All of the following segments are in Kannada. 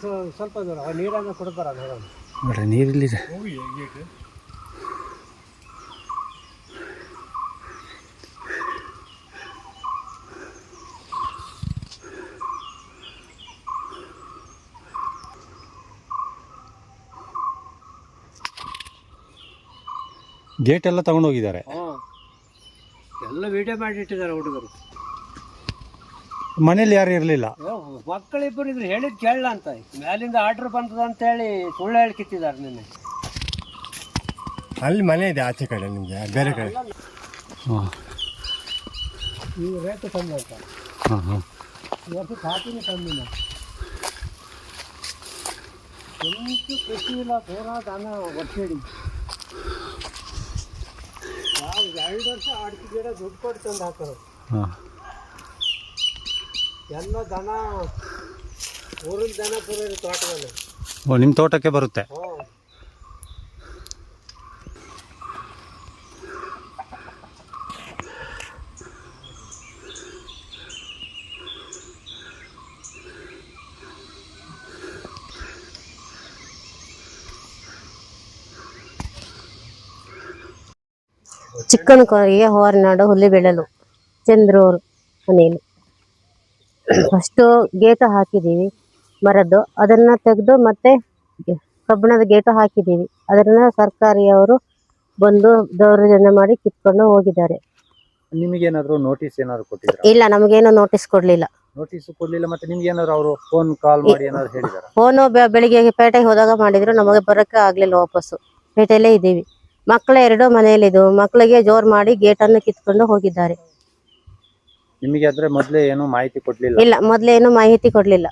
ಸ್ವ- ಸ್ವಲ್ಪ ದೂರ ನೀರನ್ನು ಕೊಡ್ತಾರ ನೋಡ್ರಿ ನೀರಿಲ್ಲಿದೆ ಗೇಟ್ ಎಲ್ಲ ತಗೊಂಡೋಗಿದ್ದಾರೆ. ಎಲ್ಲ ವಿಡಿಯೋ ಮಾಡಿಟ್ಟಿದ್ದಾರೆ ಹುಡುಗರು. ಮನೇಲಿ ಯಾರು ಇರಲಿಲ್ಲ. ಮಕ್ಕಳಿಬ್ಬರು ಇದ್ರು ಹೇಳಿದ್ ಕೇಳಲ್ಲ ಅಂತ. ಮ್ಯಾಲಿಂದ ಆರ್ಡರ್ ಬಂತದ ಅಂತೇಳಿ ಸುಳ್ಳು ಹೇಳಿ ಕಿತ್ತಿದ್ದಾರೆ ನಿನ್ನೆ. ಅಲ್ಲಿ ಮನೆ ಇದೆ ಆಚೆ ಕಡೆ ನಿಮಗೆ ಬೇರೆ ಕಡೆ. ಹಾಂ. ಈ ರೇಟ್ ಕಮ್ಮಿ ಅಂತ. ಹಾಂ ಹಾಂ. ಕಮ್ಮಿ ವರ್ಷ ಕಾಪಿನ ಕಮ್ಮಿನ ಎಂಟು ಕೃಷಿ ಇಲ್ಲ ಪೂರಾ ದನ ಒಟ್ಟೇಡಿ. ನಾವು ಎರಡು ವರ್ಷ ಅಡಿಕೆ ಗಿಡ ದುಡ್ಡು ಕೊಟ್ಟು ತಂದು ಹಾಕೋದು ಹಾಂ. ಎಲ್ಲ ದನ ಊರಿನ ದನ ಪೂರ ಇದೆ ತೋಟದಲ್ಲಿ. ಓ ನಿಮ್ಮ ತೋಟಕ್ಕೆ ಬರುತ್ತೆ? ಹ್ಞೂ ಚಿಕ್ಕನಕೊರೆಗೆ ಹೋರನಾಡು ಹುಲ್ಲಿ ಬೆಳೆಲು ಚಂದ್ರೂರು ಮನೆಯಲ್ಲಿ. ಫಸ್ಟು ಗೇಟ್ ಹಾಕಿದೀವಿ ಮರದ್ದು. ಅದನ್ನ ತೆಗೆದು ಮತ್ತೆ ಕಬ್ಬಿಣದ ಗೇಟ್ ಹಾಕಿದೀವಿ ಅದನ್ನ ಸರ್ಕಾರಿಯವರು ಬಂದು ದೌರ್ಜನ್ಯ ಮಾಡಿ ಕಿತ್ಕೊಂಡು ಹೋಗಿದ್ದಾರೆ. ನಿಮಗೇನಾದರೂ ನೋಟಿಸ್ ಏನಾದ್ರು ಕೊಟ್ಟಿದ್ರ? ಇಲ್ಲ ನಮಗೇನು ನೋಟಿಸ್ ಕೊಡಲಿಲ್ಲ. ನೋಟಿಸ್ ಕೊಡ್ಲಿಲ್ಲ ಮತ್ತೆ ನಿಮ್ಗೆ ಏನಾದ್ರು ಅವರು ಫೋನ್ ಕಾಲ್ ಮಾಡಿ ಏನಾದ್ರು ಹೇಳಿದಾರ? ಫೋನು ಬೆಳಿಗ್ಗೆ ಪೇಟೆಗೆ ಹೋದಾಗ ಮಾಡಿದ್ರು ನಮಗೆ ಬರೋಕ್ಕೆ ಆಗಲಿಲ್ಲ ವಾಪಸ್ಸು. ಪೇಟೆಯಲ್ಲೇ ಇದ್ದೀವಿ. ಮಕ್ಕಳ ಎರಡು ಮನೆಯಲ್ಲಿದ್ದವು ಮಕ್ಕಳಿಗೆ ಜೋರು ಮಾಡಿ ಗೇಟನ್ನು ಕಿತ್ಕೊಂಡು ಹೋಗಿದ್ದಾರೆ. ನಿಮಗೆ ಆದ್ರೆ ಮೊದಲೇ ಏನು ಮಾಹಿತಿ ಕೊಡ್ಲಿಲ್ಲ? ಇಲ್ಲ ಮೊದಲೇನು ಮಾಹಿತಿ ಕೊಡ್ಲಿಲ್ಲ.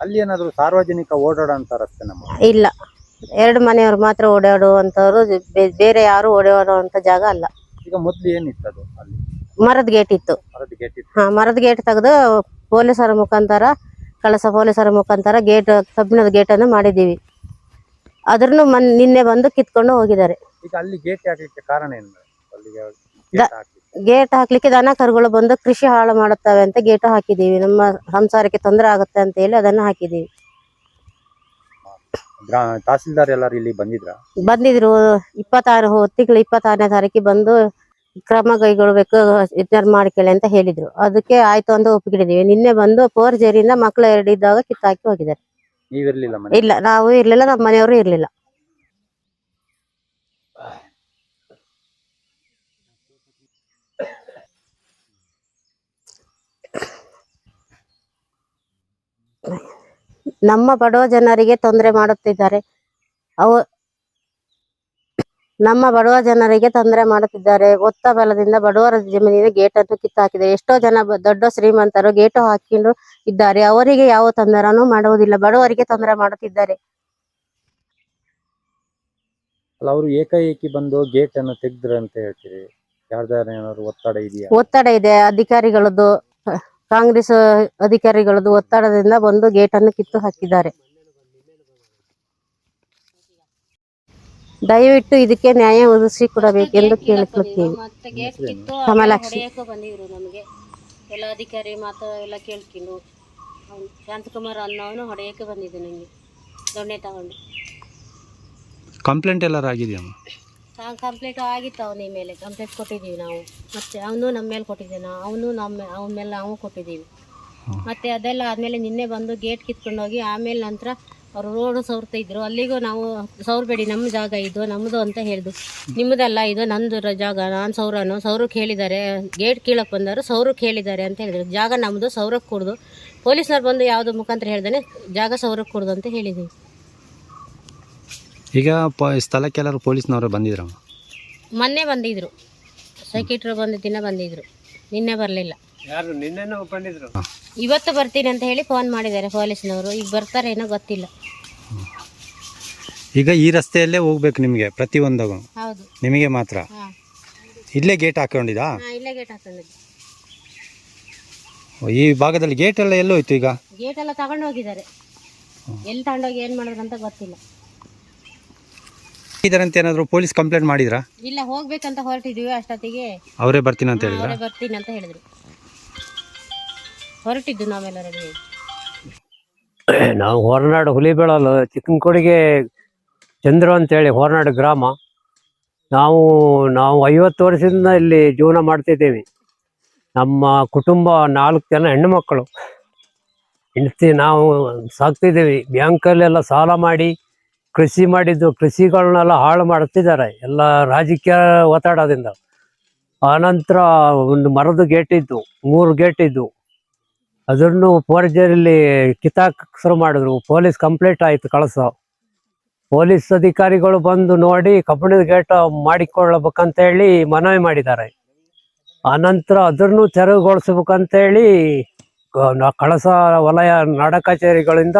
ಅಲ್ಲಿ ಏನಾದ್ರು ಸಾರ್ವಜನಿಕ ಓಡಾಡೋಂತ ರಸ್ತೆ ನಮ್ಮ ಇಲ್ಲ. ಎರಡು ಮನೆಯವರು ಮಾತ್ರ ಓಡಾಡುವಂತವ್ರು ಬೆ- ಬೇರೆ ಯಾರು ಓಡಾಡುವಂತ ಜಾಗ ಅಲ್ಲ. ಈಗ ಮೊದ್ಲು ಏನಿತ್ತು ಅದು ಅಲ್ಲಿ? ಮರದ ಗೇಟ್ ಇತ್ತು. ಮರದ ಗೇಟ್ ಇತ್ತು. ಹಾ ಮರದ ಗೇಟ್ ತೆಗೆದು ಪೊಲೀಸರ ಮುಖಾಂತರ ಕಳಸ ಪೊಲೀಸರ ಮುಖಾಂತರ ಗೇಟ್ ಕಬ್ಬಿಣದ ಗೇಟ್ ಮಾಡಿದ್ದೀವಿ. ಅದ್ರನ್ನು ಮನ್ ನಿನ್ನೆ ಬಂದು ಕಿತ್ಕೊಂಡು ಹೋಗಿದ್ದಾರೆ. ಈಗ ಅಲ್ಲಿ ಗೇಟ್ ಹಾಕ್ಲಿಕ್ಕೆ ಕಾರಣ ಏನು? ಅಲ್ಲಿಗೆ ದ- gate ಹಾಕ್ಲಿಕ್ಕೆ? ಗೇಟ್ ಹಾಕ್ಲಿಕ್ಕೆ ದನ ಕರುಗಳು ಬಂದು ಕೃಷಿ ಹಾಳು ಮಾಡುತ್ತವೆ ಅಂತ ಗೇಟ್ ಹಾಕಿದೀವಿ ನಮ್ಮ ಸಂಸಾರಕ್ಕೆ ತೊಂದರೆ ಆಗುತ್ತೆ ಅಂತ ಹೇಳಿ ಅದನ್ನ ಹಾಕಿದೀವಿ ತಹಸೀಲ್ದಾರ್ ಎಲ್ಲರೂ ಇಲ್ಲಿ ಬಂದಿದ್ರ? ಬಂದಿದ್ರು. ಇಪ್ಪತ್ತಾರು ತಿಂಗಳು ಇಪ್ಪತ್ತಾರನೇ ತಾರೀಕಿಗೆ ಬಂದು ಕ್ರಮ ಕೈಗೊಳ್ಬೇಕು ವಿಚಾರ ಮಾಡ್ಕೊಳ್ಳಿ ಅಂತ ಹೇಳಿದ್ರು. ಅದಕ್ಕೆ ಆಯ್ತು ಅಂತ ಒಪ್ಪಿಕೊಂಡಿದೀವಿ ನಿನ್ನೆ ಬಂದು ಫೋರ್ಜರಿಯಿಂದ ಮಕ್ಕಳು ಎರಡಿದ್ದಾಗ ಕಿತ್ತಾಕಿ ಹೋಗಿದ್ದಾರೆ. ನೀವಿರ್ಲಿಲ್ಲ ಮನೆ ಇಲ್ಲ ನಾವು ಇರ್ಲಿಲ್ಲ ನಮ್ಮ ಮನೆಯವರು ಇರ್ಲಿಲ್ಲ. ನಮ್ಮ ಬಡವ ಜನರಿಗೆ ತೊಂದರೆ ಮಾಡುತ್ತಿದ್ದಾರೆ. ಅವ ನಮ್ಮ ಬಡವ ಜನರಿಗೆ ತೊಂದರೆ ಮಾಡುತ್ತಿದ್ದಾರೆ. ಒತ್ತ ಬಲದಿಂದ ಬಡವರ ಜಮೀನಿನ ಗೇಟನ್ನು ಕಿತ್ತಾಕಿದೆ. ಎಷ್ಟೋ ಜನ ದೊಡ್ಡ ಶ್ರೀಮಂತರು ಗೇಟು ಹಾಕಿಕೊಂಡು ಇದ್ದಾರೆ. ಅವರಿಗೆ ಯಾವ ತೊಂದರೆನೂ ಮಾಡುವುದಿಲ್ಲ. ಬಡವರಿಗೆ ತೊಂದರೆ ಮಾಡುತ್ತಿದ್ದಾರೆ. ಅಲ್ಲ ಅವರು ಏಕಾಏಕಿ ಬಂದು ಗೇಟ್ ಅನ್ನು ತೆಗ್ದ್ರ ಅಂತ ಹೇಳ್ತೀರಿ. ಯಾರ್ದಾರ ಏನಾದ್ರು ಒತ್ತಡ ಇದೆಯಾ? ಒತ್ತಡ ಇದೆ. ಅಧಿಕಾರಿಗಳದ್ದು ಕಾಂಗ್ರೆಸ್ ಅಧಿಕಾರಿಗಳದ್ದು ಒತ್ತಡದಿಂದ ಬಂದು ಗೇಟನ್ನು ಕಿತ್ತು ಹಾಕಿದ್ದಾರೆ. ದಯವಿಟ್ಟು ಇದಕ್ಕೆ ನ್ಯಾಯ ಒದಗಿಸಿ ಕೊಡಬೇಕೆಂದು ಕೇಳಿಕೊಳ್ಳುತ್ತೇವೆ ಕಮಲಾಕ್ಷಿ ಬಂದಿದ್ರು ನಮಗೆ ಎಲ್ಲ ಅಧಿಕಾರಿ ಮಾತು ಎಲ್ಲ ಕೇಳ್ಕೊಂಡು ಶಾಂತಕುಮಾರ್ ಅನ್ನೋನು ಹೊಡೆಯಕ್ಕೆ ಬಂದಿದ್ದು ನನಗೆ. ದೊಣ್ಣೆ ತಗೊಂಡು. ಕಂಪ್ಲೇಂಟ್ ಎಲ್ಲರೂ ಆಗಿದೆಯಮ್ಮ ಕಂಪ್ಲೇಂಟ್ ಆಗಿತ್ತು ಅವನ ಮೇಲೆ. ಕಂಪ್ಲೇಂಟ್ ಕೊಟ್ಟಿದ್ದೀವಿ ನಾವು. ಮತ್ತೆ ಅವನು ನಮ್ಮ ಮೇಲೆ ಕೊಟ್ಟಿದ್ದಾನೆ. ಅವನು ನಮ್ಮ ಅವನ ಮೇಲೆ ನಾವು ಕೊಟ್ಟಿದ್ದೀವಿ. ಮತ್ತೆ ಅದೆಲ್ಲ ಆದಮೇಲೆ ನಿನ್ನೆ ಬಂದು ಗೇಟ್ ಕಿತ್ಕೊಂಡು ಹೋಗಿ ಆಮೇಲೆ ನಂತರ ಅವರು ರೋಡು ಸವರ್ತಾ ಇದ್ರು. ಅಲ್ಲಿಗೂ ನಾವು ಸೌರ್ಬೇಡಿ ನಮ್ಮ ಜಾಗ ಇದು ನಮ್ಮದು ಅಂತ ಹೇಳಿದ್ರು ನಿಮ್ಮದಲ್ಲ ಇದು ನಂದು ಜಾಗ ನಾನು ಸೌರನು. ಸೌರಕ್ಕೆ ಹೇಳಿದ್ದಾರೆ ಗೇಟ್ ಕೀಳಕ್ಕೆ ಬಂದರು ಸೌರಕ್ಕೆ ಹೇಳಿದ್ದಾರೆ ಅಂತ ಹೇಳಿದ್ರು. ಜಾಗ ನಮ್ಮದು ಸೌರಕ್ಕೆ ಕೊಡ್ದು. ಪೊಲೀಸ್ನವ್ರು ಬಂದು ಯಾವುದು ಮುಖಾಂತರ ಹೇಳ್ದಾನೆ ಜಾಗ ಸೌರಕ್ಕೆ ಕೊಡ್ದು ಅಂತ ಹೇಳಿದ್ದೀವಿ ಈಗ ಪ ಸ್ಥಳಕ್ಕೆ ಎಲ್ಲರೂ ಪೊಲೀಸ್ನವರು ಬಂದಿದ್ರು? ಮೊನ್ನೆ ಬಂದಿದ್ರು. ಸೈಕಿಟ್ರು ಬಂದ ದಿನ ಬಂದಿದ್ರು. ನಿನ್ನೆ ಬರಲಿಲ್ಲ. ಯಾರು ನಿನ್ನೆನೂ ಬಂದಿದ್ರು ಇವತ್ತು ಬರ್ತೀನಿ ಅಂತ ಹೇಳಿ ಫೋನ್ ಮಾಡಿದ್ದಾರೆ ಪೊಲೀಸ್ನವರು. ಈಗ ಬರ್ತಾರೇನೋ ಗೊತ್ತಿಲ್ಲ. ಈಗ ಈ ರಸ್ತೆಯಲ್ಲೇ ಹೋಗ್ಬೇಕು ನಿಮಗೆ ಪ್ರತಿಯೊಂದಗೂ ಹೌದು. ನಿಮಗೆ ಮಾತ್ರ? ಹಾಂ. ಇಲ್ಲೇ ಗೇಟ್ ಹಾಕೊಂಡಿದಾ ಇಲ್ಲೇ ಗೇಟ್ ಹಾಕೊಂಡಿದ್ದು. ಈ ಭಾಗದಲ್ಲಿ ಗೇಟ್ ಎಲ್ಲ ಎಲ್ಲೋಯ್ತು ಈಗ? ಗೇಟ್ ಎಲ್ಲ ತಗೊಂಡು ಹೋಗಿದ್ದಾರೆ ಎಲ್ಲಿ ತಗೊಂಡೋಗಿ ಏನು ಮಾಡಿದ್ರು ಅಂತ ಗೊತ್ತಿಲ್ಲ. ಇದರಂತ ಏನಾದ್ರು ಪೊಲೀಸ್ ಕಂಪ್ಲೇಂಟ್ ಮಾಡಿದ್ರಾ? ಇಲ್ಲ ಹೋಗ್ಬೇಕಂತ ಹೊರಟಿದ್ವಿ ಅಷ್ಟೊತ್ತಿಗೆ. ಅವರೇ ಬರ್ತೀನಿ ಅಂತ ಹೇಳಿದ್ರ? ಅವರೇ ಬರ್ತೀನಿ ಅಂತ ಹೇಳಿದ್ರು. ಹೊರಟಿದ್ದು ನಾವೆಲ್ಲರೂ ರೆಡಿ ನಾವು ಹೊರನಾಡು ಹುಲಿಬೆಳಲು ಚಿಕ್ಕನಕೊಡಿಗೆ ಚಂದ್ರು ಅಂತೇಳಿ ಹೊರನಾಡು ಗ್ರಾಮ. ನಾವು ನಾವು ಐವತ್ತು ವರ್ಷದಿಂದ ಇಲ್ಲಿ ಜೀವನ ಮಾಡ್ತಿದ್ದೀವಿ. ನಮ್ಮ ಕುಟುಂಬ ನಾಲ್ಕು ಜನ ಹೆಣ್ಣು ಮಕ್ಕಳು ಹೆಂಡತಿ ನಾವು ಸಾಕ್ತಿದ್ದೀವಿ. ಬ್ಯಾಂಕಲ್ಲೆಲ್ಲ ಸಾಲ ಮಾಡಿ ಕೃಷಿ ಮಾಡಿದ್ದು ಕೃಷಿಗಳನ್ನೆಲ್ಲ ಹಾಳು ಮಾಡುತ್ತಿದ್ದಾರೆ ಎಲ್ಲ ರಾಜಕೀಯ ಒತ್ತಡದಿಂದ. ಆನಂತರ ಒಂದು ಮರದ ಗೇಟ್ ಇದ್ದು, ಮೂರು ಗೇಟ್ ಇದ್ದು, ಅದನ್ನು ಫೋರ್ಜರಿಲಿ ಕಿತಾಕ್ ಶುರು ಮಾಡಿದ್ರು. ಪೊಲೀಸ್ ಕಂಪ್ಲೇಂಟ್ ಆಯ್ತು ಕಳಸ. ಪೊಲೀಸ್ ಅಧಿಕಾರಿಗಳು ಬಂದು ನೋಡಿ ಕಬ್ಬಿಣದ ಗೇಟ್ ಮಾಡಿಕೊಳ್ಳಬೇಕಂತ ಹೇಳಿ ಮನವಿ ಮಾಡಿದ್ದಾರೆ. ಆನಂತರ ಅದನ್ನು ತೆರವುಗೊಳಿಸಬೇಕಂತ ಹೇಳಿ ಕಳಸ ವಲಯ ನಾಡ ಕಚೇರಿಗಳಿಂದ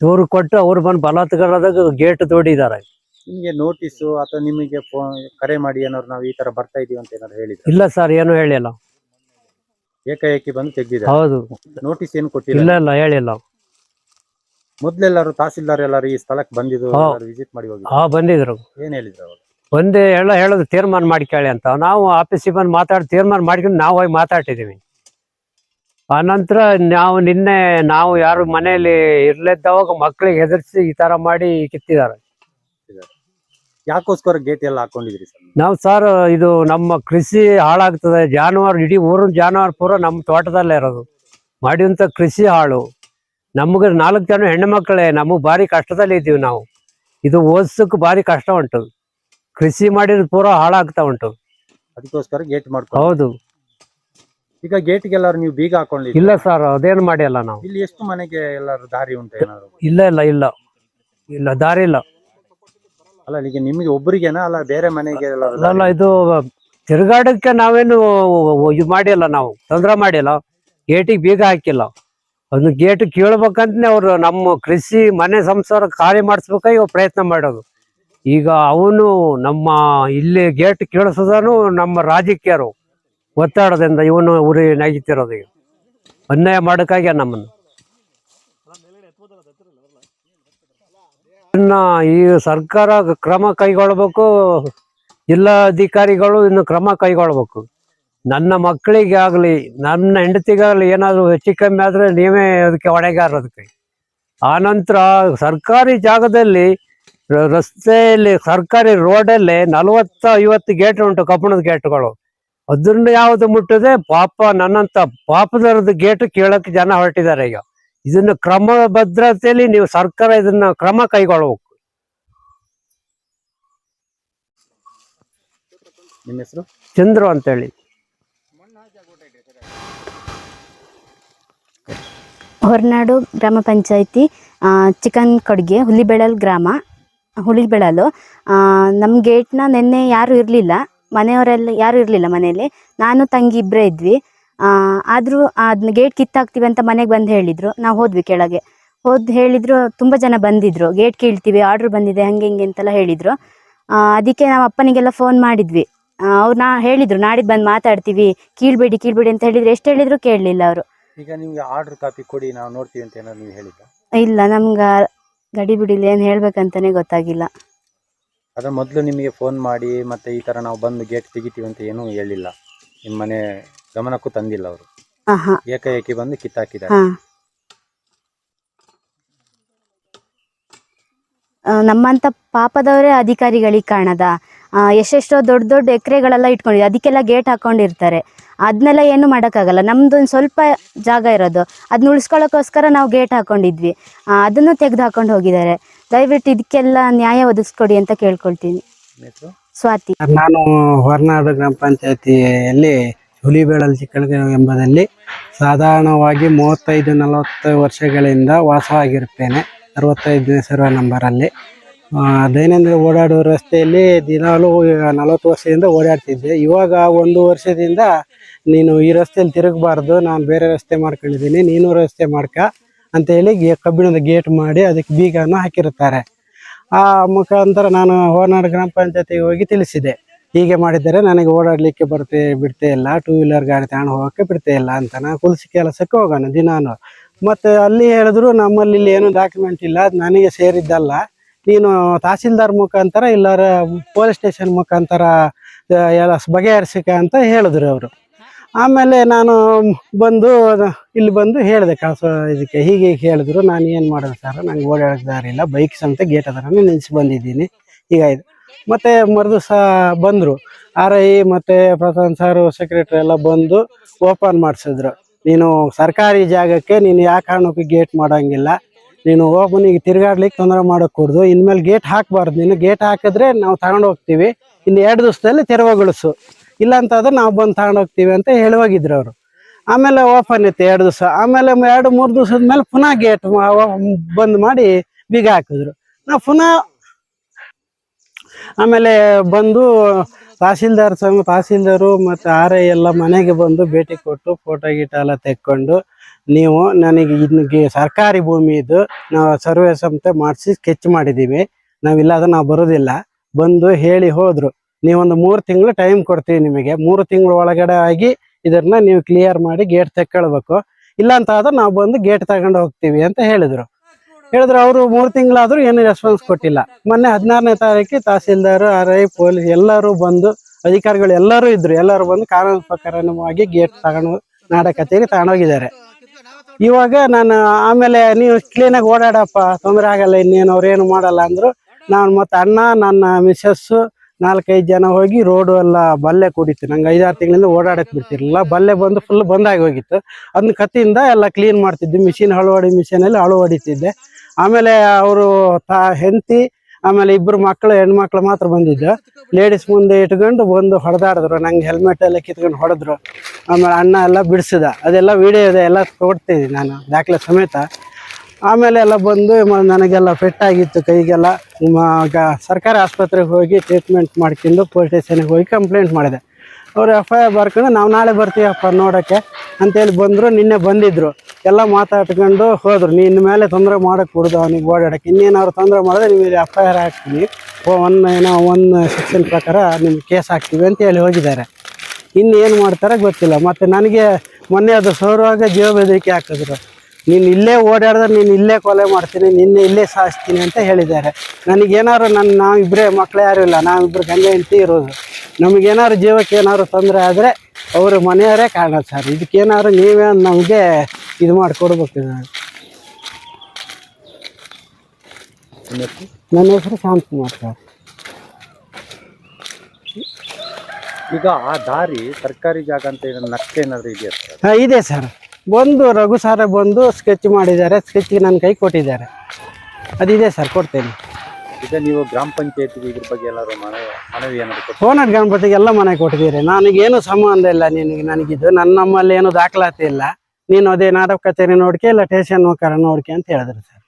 ದೂರು ಕೊಟ್ಟು ಅವ್ರು ಬಂದು ಬಲಾತ್ಕಾರದಾಗ ಗೇಟ್ ತೋಡಿದ್ದಾರೆ ನಿಮಗೆ ನೋಟಿಸು ಅಥವಾ ನಿಮಗೆ ಫೋನ್ ಕರೆ ಮಾಡಿ ಏನಾದ್ರು ನಾವು ಈ ತರ ಬರ್ತಾ ಇದೀವಿ ಅಂತ ಏನಾದ್ರು ಹೇಳಿದ್ರು? ಇಲ್ಲ ಸರ್ ಏನು ಹೇಳಿಲ್ಲ. ಏಕಾಏಕಿ ಬಂದು ತೆಗ್ದಿದೆ ಹೌದು. ನೋಟಿಸ್ ಏನು ಕೊಟ್ಟಿಲ್ಲ? ಇಲ್ಲ ಇಲ್ಲ ಹೇಳಿಲ್ಲ. ಮೊದ್ಲೆಲ್ಲಾರು ತಹಸೀಲ್ದಾರ್ ಎಲ್ಲಾರು ಈ ಸ್ಥಳಕ್ಕೆ ಬಂದಿದ್ದು ಹಾ. ವಿಸಿಟ್ ಮಾಡಿ ಹೋಗಿ ಹಾ ಬಂದಿದ್ರು. ಏನ್ ಹೇಳಿದ್ರು ಅವರು? ಒಂದೇ ಎಲ್ಲ ಹೇಳೋದು ತೀರ್ಮಾನ ಮಾಡ್ಕೊಳ್ಳಿ ಅಂತ. ನಾವು ಆಫೀಸಿಗೆ ಬಂದು ಮಾತಾಡಿ ತೀರ್ಮಾನ ಮಾಡ್ಕೊಂಡು ನಾವು ಹೋಗಿ ಮಾತಾಡ್ತಿದ್ದೀವಿ ಆನಂತರ ನಾವು ನಿನ್ನೆ ನಾವು ಯಾರು ಮನೆಯಲ್ಲಿ ಇರ್ಲಿದ್ದವಾಗ ಮಕ್ಕಳಿಗೆ ಹೆದರ್ಸಿ ಈ ತರ ಮಾಡಿ ಕಿತ್ತಿದ್ದಾರೆ. ಯಾಕೋಸ್ಕರ ಗೇಟ್ ಎಲ್ಲ ಹಾಕೊಂಡಿದ್ರಿ ಸರ್? ನಾವು ಸರ್ ಇದು ನಮ್ಮ ಕೃಷಿ ಹಾಳಾಗ್ತದೆ. ಜಾನುವಾರು ಇಡೀ ಊರಿನ ಜಾನುವಾರು ಪೂರ ನಮ್ಮ ತೋಟದಲ್ಲೇ ಇರೋದು. ಮಾಡಿದಂಥ ಕೃಷಿ ಹಾಳು. ನಮಗೆ ನಾಲ್ಕು ಜನ ಹೆಣ್ಣು ಮಕ್ಕಳೇ ನಮಗೆ ಭಾರಿ ಕಷ್ಟದಲ್ಲಿ ಇದ್ದೀವಿ ನಾವು. ಇದು ಓದಿಸೋಕೆ ಭಾರಿ ಕಷ್ಟ ಉಂಟು. ಕೃಷಿ ಮಾಡಿದ್ರೆ ಪೂರ ಹಾಳಾಗ್ತಾ ಉಂಟು. ಅದಕ್ಕೋಸ್ಕರ ಗೇಟ್ ಮಾಡ್ಕೊ ಹೌದು. ಈಗ ಗೇಟ್ಗೆಲ್ಲಾರು ನೀವು ಬೀಗ ಹಾಕೊಂಡಿ ಇಲ್ಲ ಸರ್ ಅದೇನು ಮಾಡಿಲ್ಲ ನಾವು. ಇಲ್ಲಿ ಎಷ್ಟು ಮನೆಗೆ ಎಲ್ಲಾರು ದಾರಿ ಉಂಟು ಏನಾದ್ರು? ಇಲ್ಲ ಇಲ್ಲ ಇಲ್ಲ. ಇಲ್ಲ ದಾರಿ ಇಲ್ಲ. ಅಲ್ಲ ಈಗ ನಿಮಗೆ ಒಬ್ಬರಿಗೆನಾ ಅಲ್ಲ ಬೇರೆ ಮನೆಗೆ ಎಲ್ಲಾರು ಅಲ್ಲ ಇದು ತಿರುಗಾಡಕ್ಕೆ ನಾವೇನು ಇದು ಮಾಡಿಲ್ಲ ನಾವು. ತೊಂದರೆ ಮಾಡಿಲ್ಲ. ಗೇಟಿಗೆ ಬೀಗ ಹಾಕಿಲ್ಲ. ಅದನ್ನ ಗೇಟ್ ಕೇಳ್ಬೇಕಂತನೇ ಅವ್ರು ನಮ್ಮ ಕೃಷಿ ಮನೆ ಸಂಸಾರ ಖಾಲಿ ಮಾಡಿಸ್ಬೇಕ ಇವಾಗ ಪ್ರಯತ್ನ ಮಾಡೋದು. ಈಗ ಅವನು ನಮ್ಮ ಇಲ್ಲಿ ಗೇಟ್ ಕೇಳಿಸೋದನು ನಮ್ಮ ರಾಜಕೀಯರು. ಒತ್ತಡದಿಂದ ಇವನು ಉರಿ ನಗಿತಿರೋದು ಈಗ. ಅನ್ಯಾಯ ಮಾಡೋಕ್ಕಾಗ್ಯ ನಮ್ಮನ್ನು? ಇನ್ನು ಈ ಸರ್ಕಾರ ಕ್ರಮ ಕೈಗೊಳ್ಬೇಕು, ಜಿಲ್ಲಾಧಿಕಾರಿಗಳು ಇನ್ನು ಕ್ರಮ ಕೈಗೊಳ್ಬೇಕು. ನನ್ನ ಮಕ್ಕಳಿಗೆ ಆಗಲಿ ನನ್ನ ಹೆಂಡತಿಗಾಗಲಿ ಏನಾದರೂ ಹೆಚ್ಚು ಕಮ್ಮಿ ಆದರೆ ನೀವೇ ಅದಕ್ಕೆ ಹೊಣೆಗಾರದಕ್ಕೆ ಆನಂತರ ಸರ್ಕಾರಿ ಜಾಗದಲ್ಲಿ ರಸ್ತೆಯಲ್ಲಿ, ಸರ್ಕಾರಿ ರೋಡಲ್ಲಿ ನಲವತ್ತ ಐವತ್ತು ಗೇಟ್ ಉಂಟು ಕಬ್ಬಿಣದ ಗೇಟ್ಗಳು. ಅದನ್ನ ಯಾವ್ದು ಮುಟ್ಟದೆ? ಪಾಪ ನನ್ನಂತ ಪಾಪದರದ ಗೇಟ್ ಕೇಳಕ್ಕೆ ಜನ ಹೊರಟಿದ್ದಾರೆ ಈಗ. ಇದನ್ನ ಕ್ರಮ ಭದ್ರತೆಯಲ್ಲಿ ನೀವು ಸರ್ಕಾರ ಇದನ್ನ ಕ್ರಮ ಕೈಗೊಳ್ಳಬೇಕು ನಿಮ್ಮ ಹೆಸರು? ಚಂದ್ರು ಅಂತೇಳಿ. ಹೊರನಾಡು ಗ್ರಾಮ ಪಂಚಾಯಿತಿ ಚಿಕನ್ ಕಡ್ಗೆ ಹುಲಿಬೆಳಲ್ ಗ್ರಾಮ ಹುಲಿಬೆಳಲು. ನಮ್ಮ ಗೇಟ್ನ ನಿನ್ನೆ ಯಾರೂ ಇರಲಿಲ್ಲ. ಮನೆಯವರೆಲ್ಲ ಯಾರೂ ಇರಲಿಲ್ಲ ಮನೆಯಲ್ಲಿ. ನಾನು ತಂಗಿ ಇಬ್ಬರೇ ಇದ್ವಿ. ಆದರೂ ಅದನ್ನ ಗೇಟ್ ಕಿತ್ತಾಕ್ತೀವಿ ಅಂತ ಮನೆಗೆ ಬಂದು ಹೇಳಿದರು. ನಾವು ಹೋದ್ವಿ ಕೆಳಗೆ. ಹೋದ್ ಹೇಳಿದ್ರು ತುಂಬ ಜನ ಬಂದಿದ್ರು. ಗೇಟ್ ಕೀಳ್ತೀವಿ ಆರ್ಡ್ರ್ ಬಂದಿದೆ ಹಂಗೆ ಹಿಂಗೆ ಅಂತೆಲ್ಲ ಹೇಳಿದರು. ಅದಕ್ಕೆ ನಾವು ಅಪ್ಪನಿಗೆಲ್ಲ ಫೋನ್ ಮಾಡಿದ್ವಿ. ಅವ್ರು ನಾ ಹೇಳಿದರು ನಾಡಿದ್ದು ಬಂದು ಮಾತಾಡ್ತೀವಿ ಕೀಳ್ಬೇಡಿ ಕೀಳ್ಬೇಡಿ ಅಂತ ಹೇಳಿದ್ರು. ಎಷ್ಟು ಹೇಳಿದ್ರು ಕೇಳಲಿಲ್ಲ ಅವರು. ಈಗ ನಿಮಗೆ ಆರ್ಡರ್ ಕಾಪಿ ಕೊಡಿ ನಾವು ನೋಡ್ತೀವಿ ಅಂತ ಏನಾದ್ರು ನೀವು ಹೇಳಿದ್ದ ಇಲ್ಲ ನಮ್ಗೆ ಗಡಿ ಬಿಡಿಲಿ ಏನು ಹೇಳ್ಬೇಕಂತಾನೆ ಗೊತ್ತಾಗಿಲ್ಲ. ಅದ್ರ ಮೊದಲು ನಿಮಗೆ ಫೋನ್ ಮಾಡಿ ಮತ್ತೆ ಈ ತರ ನಾವು ಬಂದು ಗೇಟ್ ತೆಗಿತೀವಿ ಅಂತ ಏನೂ ಹೇಳಿಲ್ಲ. ನಿಮ್ಮ ಮನೆ ಗಮನಕ್ಕೂ ತಂದಿಲ್ಲ ಅವರು. ಆಹಾ. ಏಕಾಏಕಿ ಬಂದು ಕಿತ್ತಾಕಿದ್ದಾರೆ. ನಮ್ಮಂತ ಪಾಪದವರೇ ಅಧಿಕಾರಿಗಳಿಗೆ ಕಾಣದ ಆ, ಎಷ್ಟೆಷ್ಟೋ ದೊಡ್ಡ ದೊಡ್ಡ ಎಕರೆಗಳೆಲ್ಲ ಇಟ್ಕೊಂಡಿದ್ದೆ ಅದಕ್ಕೆಲ್ಲ ಗೇಟ್ ಹಾಕೊಂಡಿರ್ತಾರೆ. ಅದನ್ನೆಲ್ಲ ಏನು ಮಾಡೋಕ್ಕಾಗಲ್ಲ. ನಮ್ದೊಂದು ಸ್ವಲ್ಪ ಜಾಗ ಇರೋದು. ಅದನ್ನ ಉಳಿಸ್ಕೊಳ್ಳೋಕ್ಕೋಸ್ಕರ ನಾವು ಗೇಟ್ ಹಾಕೊಂಡಿದ್ವಿ. ಆ, ಅದನ್ನು ತೆಗೆದು ಹಾಕೊಂಡು ಹೋಗಿದ್ದಾರೆ. ದಯವಿಟ್ಟು ಇದಕ್ಕೆಲ್ಲ ನ್ಯಾಯ ಒದಗಿಸ್ಕೊಡಿ ಅಂತ ಕೇಳ್ಕೊಳ್ತೀನಿ. ಸ್ವಾತಿ. ನಾನು ಹೊರನಾಡು ಗ್ರಾಮ ಪಂಚಾಯತಿಯಲ್ಲಿ ಹುಲಿಬೇಡಲ್ ಚಿಕ್ಕಳಗೆ ಎಂಬುದಲ್ಲಿ ಸಾಧಾರಣವಾಗಿ ಮೂವತ್ತೈದು ನಲವತ್ತು ವರ್ಷಗಳಿಂದ ವಾಸವಾಗಿರುತ್ತೇನೆ ಅರವತ್ತೈದನೇ ಸರ್ವೆ ನಂಬರಲ್ಲಿ. ದೈನಂದಿನ ಓಡಾಡುವ ರಸ್ತೆಯಲ್ಲಿ ದಿನಾಲೂ ನಲವತ್ತು ವರ್ಷದಿಂದ ಓಡಾಡ್ತಿದ್ದೆ. ಇವಾಗ ಒಂದು ವರ್ಷದಿಂದ ನೀನು ಈ ರಸ್ತೆಯಲ್ಲಿ ತಿರುಗಬಾರ್ದು ನಾನು ಬೇರೆ ರಸ್ತೆ ಮಾಡ್ಕೊಂಡಿದ್ದೀನಿ ನೀನು ರಸ್ತೆ ಮಾಡ್ಕ. ಅಂತೇಳಿ ಹೇಳಿ ಕಬ್ಬಿಣದ ಗೇಟ್ ಮಾಡಿ ಅದಕ್ಕೆ ಬೀಗವನ್ನು ಹಾಕಿರುತ್ತಾರೆ. ಆ ಮುಖಾಂತರ ನಾನು ಹೋನಾಡು ಗ್ರಾಮ ಪಂಚಾಯತಿಗೆ ಹೋಗಿ ತಿಳಿಸಿದೆ. ಹೀಗೆ ಮಾಡಿದರೆ ನನಗೆ ಓಡಾಡಲಿಕ್ಕೆ ಬರ್ತೆ ಬಿಡ್ತೇ ಇಲ್ಲ. ಟೂ ವೀಲರ್ ಗಾಡಿ ತಗೊಂಡು ಹೋಗೋಕ್ಕೆ ಬಿಡ್ತೇ ಇಲ್ಲ ಅಂತ ನಾನು ಕುಲ್ಸಿ ಕೆಲಸಕ್ಕೆ ಹೋಗೋಣ ದಿನಾನು. ಮತ್ತು ಅಲ್ಲಿ ಹೇಳಿದ್ರು ನಮ್ಮಲ್ಲಿ ಇಲ್ಲಿ ಏನು ಡಾಕ್ಯುಮೆಂಟ್ ಇಲ್ಲ, ಅದು ನನಗೆ ಸೇರಿದ್ದಲ್ಲ. ನೀನು ತಹಸೀಲ್ದಾರ್ ಮುಖಾಂತರ ಇಲ್ಲಾರ ಪೊಲೀಸ್ ಸ್ಟೇಷನ್ ಮುಖಾಂತರ ಎಲ್ಲ ಬಗೆಹರಿಸಿಕ ಅಂತ ಹೇಳಿದ್ರು ಅವರು. ಆಮೇಲೆ ನಾನು ಬಂದು, ಇಲ್ಲಿ ಬಂದು ಹೇಳಿದೆ, ಕಳ್ಸೋ ಇದಕ್ಕೆ. ಹೀಗೆ ಹೀಗೆ ಹೇಳಿದ್ರು. ನಾನು ಏನು ಮಾಡೋದು ಸರ್, ನಂಗೆ ಓಡಾಡೋಕೆ ದಾರಿ ಇಲ್ಲ. ಬೈಕ್ ಸಮೇತ ಗೇಟ್ ಅದರನೇ ನಿಲ್ಸಿ ಬಂದಿದ್ದೀನಿ. ಹೀಗಾಯ್ತು ಮತ್ತೆ ಮರುದು ಸಹ ಬಂದರು. ಆರ್ ಐ ಮತ್ತು ಪ್ರಧಾನ್ ಸಾರು ಸೆಕ್ರೆಟ್ರಿ ಎಲ್ಲ ಬಂದು ಓಪನ್ ಮಾಡಿಸಿದ್ರು. ನೀನು ಸರ್ಕಾರಿ ಜಾಗಕ್ಕೆ, ನೀನು ಯಾವ ಕಾರಣಕ್ಕೂ ಗೇಟ್ ಮಾಡೋಂಗಿಲ್ಲ. ನೀನು ಓಪನಿಗೆ ತಿರುಗಾಡ್ಲಿಕ್ಕೆ ತೊಂದರೆ ಮಾಡೋಕೆ ಕೊಡ್ದು. ಇನ್ಮೇಲೆ ಗೇಟ್ ಹಾಕಬಾರ್ದು. ನೀನು ಗೇಟ್ ಹಾಕಿದ್ರೆ ನಾವು ತಗೊಂಡು ಹೋಗ್ತೀವಿ. ಇನ್ನು ಎರಡು ದಿವಸದಲ್ಲಿ ತೆರವುಗೊಳಿಸು. ಇಲ್ಲ ಅಂತಂದ್ರೆ ನಾವು ಬಂದು ತಗೊಂಡು ಹೋಗ್ತೀವಿ ಅಂತ ಹೇಳಿ ಹೋಗಿದ್ರು ಅವರು. ಆಮೇಲೆ ಓಪನ್ ಇತ್ತು ಎರಡು ದಿವಸ. ಆಮೇಲೆ ಎರಡು, ಮೂರು ದಿವಸದ ಮೇಲೆ ಪುನಃ ಗೇಟ್ ಬಂದ್ ಮಾಡಿ ಬೀಗ ಹಾಕಿದ್ರು. ನಾವು ಪುನಃ ಆಮೇಲೆ ಬಂದು ತಹಸೀಲ್ದಾರ್ ಸಂಘ, ತಹಸೀಲ್ದಾರು ಮತ್ತು ಆರ್ ಎಲ್ಲ ಮನೆಗೆ ಬಂದು ಭೇಟಿ ಕೊಟ್ಟು ಫೋಟೋ ಗೀಟ ಎಲ್ಲ ತೆಕ್ಕೊಂಡು ನೀವು ನನಗೆ ಇದಕ್ಕೆ ಸರ್ಕಾರಿ ಭೂಮಿ ಇದು, ನಾವು ಸರ್ವೆ ಸಂಸ್ಥೆ ಮಾಡಿಸಿ ಸ್ಕೆಚ್ ಮಾಡಿದ್ದೀವಿ. ನಾವಿಲ್ಲ ಅದು ನಾವು ಬರೋದಿಲ್ಲ. ಬಂದು ಹೇಳಿ ಹೋದ್ರು. ನೀವೊಂದು ಮೂರು ತಿಂಗಳು ಟೈಮ್ ಕೊಡ್ತೀವಿ ನಿಮಗೆ. ಮೂರು ತಿಂಗಳ ಒಳಗಡೆ ಆಗಿ ಇದನ್ನ ನೀವು ಕ್ಲಿಯರ್ ಮಾಡಿ ಗೇಟ್ ತೆಕ್ಕೊಳ್ಬೇಕು. ಇಲ್ಲ ಅಂತ ಆದ್ರೆ ನಾವು ಬಂದು ಗೇಟ್ ತಗೊಂಡು ಹೋಗ್ತೀವಿ ಅಂತ ಹೇಳಿದ್ರು. ಹೇಳಿದ್ರು ಅವರು ಮೂರು ತಿಂಗಳಾದ್ರೂ ಏನು ರೆಸ್ಪಾನ್ಸ್ ಕೊಟ್ಟಿಲ್ಲ. ಮೊನ್ನೆ ಹದಿನಾರನೇ ತಾರೀಕು ತಹಸೀಲ್ದಾರ್ ಆರ್ ಐ ಪೊಲೀಸ್ ಎಲ್ಲರೂ ಬಂದು, ಅಧಿಕಾರಿಗಳು ಎಲ್ಲರೂ ಇದ್ರು. ಎಲ್ಲರೂ ಬಂದು ಕಾನೂನು ಪ್ರಕಾರವಾಗಿ ಗೇಟ್ ತಗೊಂಡು ನಾಡ ಕಚೇರಿ ತಗೊಂಡೋಗಿದ್ದಾರೆ. ಇವಾಗ ನಾನು ಆಮೇಲೆ ನೀವು ಕ್ಲೀನಾಗಿ ಓಡಾಡಪ್ಪ, ತೊಂದರೆ ಆಗಲ್ಲ ಇನ್ನೇನು ಅವ್ರೇನು ಮಾಡಲ್ಲ ಅಂದ್ರು. ನಾನು ಮತ್ತೆ ಅಣ್ಣ, ನನ್ನ ಮಿಸ್ಸಸ್ಸು ನಾಲ್ಕೈದು ಜನ ಹೋಗಿ ರೋಡು ಎಲ್ಲ ಬಲ್ಲೆ ಕುಡಿತು ನಂಗೆ ಐದಾರು ತಿಂಗಳಿಂದ ಓಡಾಡಕ್ಕೆ ಬಿಡ್ತಿರ್ಲಿಲ್ಲ. ಬಲ್ಲೆ ಬಂದು ಫುಲ್ ಬಂದಾಗಿ ಹೋಗಿತ್ತು. ಅದನ್ನ ಕತ್ತಿಯಿಂದ ಎಲ್ಲ ಕ್ಲೀನ್ ಮಾಡ್ತಿದ್ದೆ ಮಿಷಿನ್ ಹಳುವಡಿ ಮಿಷಿನಲ್ಲಿ ಹಳು ಹೊಡಿತಿದ್ದೆ. ಆಮೇಲೆ ಅವರು ತಾ, ಹೆಂಡತಿ, ಆಮೇಲೆ ಇಬ್ಬರು ಮಕ್ಕಳು ಹೆಣ್ಮಕ್ಳು ಮಾತ್ರ ಬಂದಿದ್ದು ಲೇಡೀಸ್ ಮುಂದೆ ಇಟ್ಕೊಂಡು ಬಂದು ಹೊಡೆದಾಡಿದ್ರು. ನಂಗೆ ಹೆಲ್ಮೆಟ್ ಎಲ್ಲ ಕಿತ್ಕೊಂಡು ಹೊಡೆದ್ರು. ಆಮೇಲೆ ಅಣ್ಣ ಎಲ್ಲ ಬಿಡಿಸಿದ. ಅದೆಲ್ಲ ವಿಡಿಯೋ ಇದೆ. ಎಲ್ಲ ಕೊಡ್ತೀನಿ ನಾನು. ದಾಖಲೆ ಸಮೇತ. ಆಮೇಲೆ ಎಲ್ಲ ಬಂದು ನನಗೆಲ್ಲ ಫಿಟ್ ಆಗಿತ್ತು ಕೈಗೆಲ್ಲ. ಸರ್ಕಾರಿ ಆಸ್ಪತ್ರೆಗೆ ಹೋಗಿ ಟ್ರೀಟ್ಮೆಂಟ್ ಮಾಡ್ಕೊಂಡು ಪೊಲೀಸ್ ಸ್ಟೇಷನ್ಗೆ ಹೋಗಿ ಕಂಪ್ಲೇಂಟ್ ಮಾಡಿದೆ. ಅವರು ಎಫ್ ಐ ಆರ್ ಬರ್ಕೊಂಡು, ನಾವು ನಾಳೆ ಬರ್ತೀವಪ್ಪ ನೋಡೋಕ್ಕೆ. ಅಂತೇಳಿ ಬಂದರು, ನಿನ್ನೆ ಬಂದಿದ್ದರು ಎಲ್ಲ ಮಾತಾಡ್ಕೊಂಡು ಹೋದರು. ನಿನ್ನ ಮೇಲೆ ತೊಂದರೆ ಮಾಡೋಕೆ ಕೊಡ್ದು ಅವನಿಗೆ ಓಡಾಡಕ್ಕೆ. ಇನ್ನೇನಾದ್ರು ತೊಂದರೆ ಮಾಡಿದ್ರೆ ನಿಮಗೆ ಎಫ್ ಐ ಆರ್ ಹಾಕ್ತೀನಿ. ಒನ್ ಏನೋ ಒನ್ ಸೆಕ್ಷನ್ ಪ್ರಕಾರ ನಿಮ್ಗೆ ಕೇಸ್ ಹಾಕ್ತೀವಿ ಅಂತ ಹೇಳಿ ಹೋಗಿದ್ದಾರೆ. ಇನ್ನೇನು ಮಾಡ್ತಾರೆ ಗೊತ್ತಿಲ್ಲ. ಮತ್ತು ನನಗೆ ಮೊನ್ನೆ ಅದು ಸೋರುವಾಗ ಜೀವ ಬೆದರಿಕೆ ಹಾಕಿದ್ರು. ನೀನು ಇಲ್ಲೇ ಓಡಾಡಿದ್ರೆ ನೀನು ಇಲ್ಲೇ ಕೊಲೆ ಮಾಡ್ತೀನಿ ನಿನ್ನೆ ಇಲ್ಲೇ ಸಾಯಿಸ್ತೀನಿ ಅಂತ ಹೇಳಿದ್ದಾರೆ. ನನಗೇನಾದ್ರು ನನ್ನ ನಾವಿಬ್ಬರೇ ಮಕ್ಕಳು ಯಾರು ಇಲ್ಲ ನಾವಿಬ್ಬರು ಗಂಡ ಹೆಂಡತಿ ಇರೋದು. ನಮಗೇನಾದ್ರು ಜೀವಕ್ಕೆ ಏನಾದ್ರು ತೊಂದರೆ ಆದರೆ ಅವ್ರ ಮನೆಯವರೇ ಕಾರಣ ಸರ್. ಇದಕ್ಕೇನಾದ್ರು ನೀವೇ ನಮಗೆ ಇದು ಮಾಡಿಕೊಡ್ಬೇಕು ಹೆಸ್ರು? ನನ್ನ ಹೆಸರು ಶಾಂತಕುಮಾರ್ ಸರ್. ಈಗ ಆ ದಾರಿ ಸರ್ಕಾರಿ ಜಾಗ ಅಂತ ಏನಾದ್ರು ನಕ್ಷೆ ಏನಾದ್ರು ಇದೆಯಾ ಸರ್? ಹಾಂ ಇದೆ ಸರ್. ಬಂದು ರಘು ಸಾರ ಬಂದು ಸ್ಕೆಚ್ ಮಾಡಿದ್ದಾರೆ. ಸ್ಕೆಚ್ಗೆ ನನ್ನ ಕೈ ಕೊಟ್ಟಿದ್ದಾರೆ. ಅದಿದೆ ಸರ್ ಕೊಡ್ತೇನೆ. ಈಗ ನೀವು ಗ್ರಾಮ ಪಂಚಾಯತಿಗೆ ಇದ್ರ ಬಗ್ಗೆ ಎಲ್ಲರೂ ಮನವಿ ಮನವಿ ಏನಾದ್ರು ಕೊಟ್ಟು ಗಣಪತಿಗೆ ಎಲ್ಲ ಮನೆ ಕೊಟ್ಟಿದ್ದೀರಿ. ನನಗೇನು ಸಂಬಂಧ ಇಲ್ಲ ನಿನಗೆ ನನಗಿದು ನನ್ನ ನಮ್ಮಲ್ಲಿ ಏನು ದಾಖಲಾತಿ ಇಲ್ಲ. ನೀನು ಅದೇ ನಾಟಕ ಕಚೇರಿ ನೋಡ್ಕೆ ಇಲ್ಲ ಟೇಷನ್ ನೌಕರ ನೋಡ್ಕೆ ಅಂತ ಹೇಳಿದ್ರು ಸರ್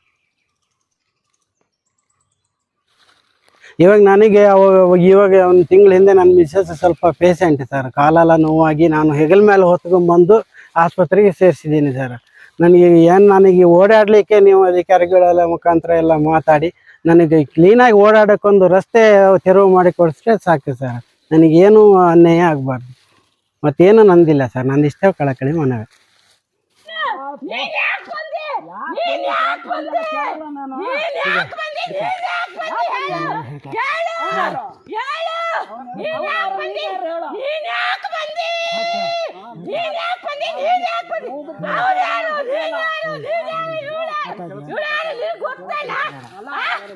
ಇವಾಗ ನನಗೆ ಅವಾಗ ಇವಾಗ ಒಂದು ತಿಂಗಳ ಹಿಂದೆ ನನ್ನ ಮಿಸ್ಸಸ್ ಸ್ವಲ್ಪ ಪೇಷಂಟ್ ಸರ್ ಕಾಲೆಲ್ಲ ನೋವಾಗಿ ನಾನು ಹೆಗಲ ಮೇಲೆ ಹೊತ್ಕೊಂಡ್ಬಂದು ಆಸ್ಪತ್ರೆಗೆ ಸೇರಿಸಿದ್ದೀನಿ ಸರ್. ನನಗೆ ಏನು ನನಗೆ ಓಡಾಡಲಿಕ್ಕೆ ನೀವು ಅಧಿಕಾರಿಗಳೆಲ್ಲ ಮುಖಾಂತರ ಎಲ್ಲ ಮಾತಾಡಿ, ನನಗೆ ಕ್ಲೀನಾಗಿ ಓಡಾಡೋಕ್ಕೊಂದು ರಸ್ತೆ ತೆರವು ಮಾಡಿ ಕೊಡಿಸ್ರೆ ಸಾಕು ಸರ್. ನನಗೇನು ಅನ್ಯಾಯ ಆಗಬಾರ್ದು. ಮತ್ತೇನು ನಂದಿಲ್ಲ ಸರ್. ನಂದು ಇಷ್ಟ ಕಳಕಳಿ ಮನವಿ. ಗೊತ್ತಿಲ್ಲ.